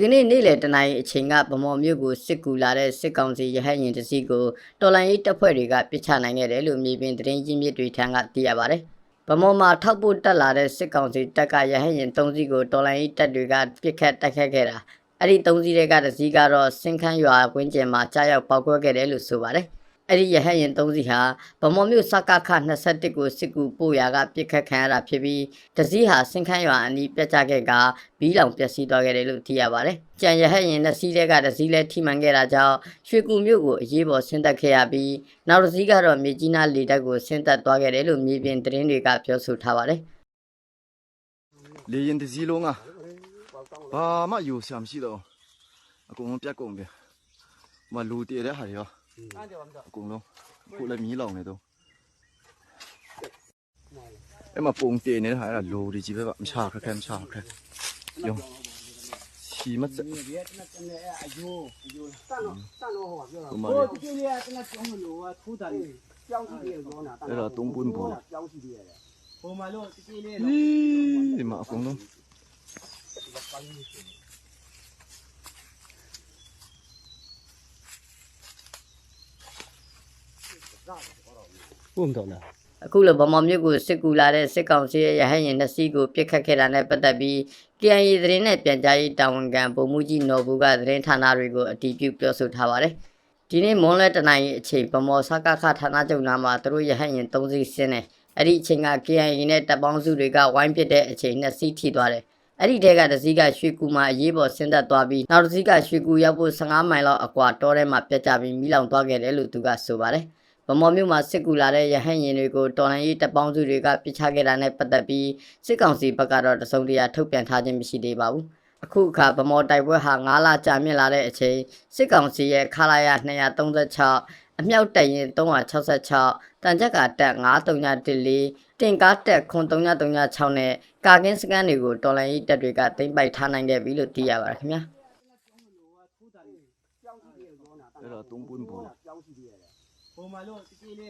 ကနေ့နေ့လယ်တနာရီအချိန်ကဗမော်မြို့ကိုစစ်ကူလာတဲ့စစ်ကောင်စီရဟတ်ရင်တစ်စီးကိုတော်လိုင်းရေးတပ်ဖွဲ့တွေကပစ်ချနိုင်ခဲ့တယ်လို့မြေပြင်သတင်းရင်းမြစ်တွေထံကသိရပါတယ်။ဗမော်မှာထောက်ပို့တက်လာတဲ့စစ်ကောင်စီတပ်ကရဟတ်ရင်၃စီးကိုတော်လိုင်းရေးတပ်တွေကပစ်ခတ်တိုက်ခတ်ခဲ့တာအဲ့ဒီ၃စီးတွေကတစ်စီးကတော့စင်ခန်းရွာဝင်းကျင်မှာကြားရောက်ပေါက်ကွဲခဲ့တယ်လို့ဆိုပါတယ်။ အဲ့ဒီရဟတ်ရင်၃စီးဟာဗမော်မြို့စကခ21ကိုစစ်ကူပို့ရာကပြစ်ခတ်ခံရတာဖြစ်ပြီးတစည်းဟာစင်ခန်းရွာအနီးပြတ်ကျခဲ့ကဘီးလောင်ပျက်စီးသွားခဲ့တယ်လို့သိရပါတယ်။ကြံရဟတ်ရင်နှစ်စီးတဲ့ကတစည်းလဲထိမှန်ခဲ့တာကြောင့်ရွှေကူမြို့ကိုအရေးပေါ်ဆင်းသက်ခဲ့ရပြီးနောက်တစည်းကတော့မြေကြီးနားလေတပ်ကိုဆင်းသက်သွားခဲ့တယ်လို့မြေပြင်သတင်းတွေကပြောဆိုထားပါတယ်လေရင်တစ်စီးလုံးကဘာမှယူဆရာမရှိတော့အကုန်လုံးပြတ်ကုန်ပြီမလူတည်တဲ့ဟာတွေရော အကုန်လုံးခုလည်းမီးလောင်နေတော့အဲ့မှာပုံတည်နေတဲ့ဟာအဲ့ဒါလူတွေကြီးပဲမချခက်ခဲမချခက်ခဲယောချီမစ လုံးပုံတော့လား။အခုလိုဗမော်မြို့ကိုစစ်ကူလာတဲ့စစ်ကောင်စီရဲ့ရဟတ်ရင်နှစ်စီးကိုပြစ်ခတ်ခဲ့တာနဲ့ပတ်သက်ပြီး KNY သတင်းနဲ့ပြန်ကြားရေးတာဝန်ခံဗိုလ်မှူးကြီးနော်ဘူးကသတင်းဌာနတွေကိုအတည်ပြုပြောဆိုထားပါတယ်။ဒီနေ့မွန်းလွဲတနင်္ဂနွေအချိန်ဗမော်စကခဌာနချုပ်နားမှာသူတို့ရဟတ်ရင်၃စီးဆင်းတယ်။အဲ့ဒီအချိန်က KNY နဲ့တပ်ပေါင်းစုတွေကဝိုင်းပစ်တဲ့အချိန်နှစ်စီးထိသွားတယ်။အဲ့ဒီတဲကတစ်စီးကရွှေကူမှာအရေးပေါ်ဆင်းသက်သွားပြီးနောက်တစ်စီးကရွှေကူရောက်ဖို့15မိုင်လောက်အကွာတောထဲမှာပြတ်ကျပြီးမိလောင်သွားခဲ့တယ်လို့သူကဆိုပါတယ်။ဗ မော်မြို့မှာစစ်ကူလာတဲ့ရဟတ်ရင်တွေကိုတော်လန်ရေးတပ်ပေါင်းစုတွေကပြစ်ချခဲ့တာနဲ့ပတ်သက်ပြီးစစ်ကောင်စီဘက်ကတော့တစုံတရာထုတ်ပြန်ထားခြင်းမရှိသေးပါဘူး။အခုအခါဗမော်တိုက်ပွဲဟာ9လကြာမြင့်လာတဲ့အချိန်စစ်ကောင်စီရဲ့ခလာရ236အမြောက်တပ်ရင်366တန်ချက်ကတက်9314တင်ကားတက်9336နဲ့ကာကင်းစကန်တွေကိုတော်လန်ရေးတပ်တွေကသိမ်းပိုက်ထားနိုင်ခဲ့ပြီလို့သိရပါတယ်ခင်ဗျာ။ကျောင်းရှိတယ်ပြောတာအဲ့ဒါသုံးပွ န်းပေါ်ကျောင်းရှိတ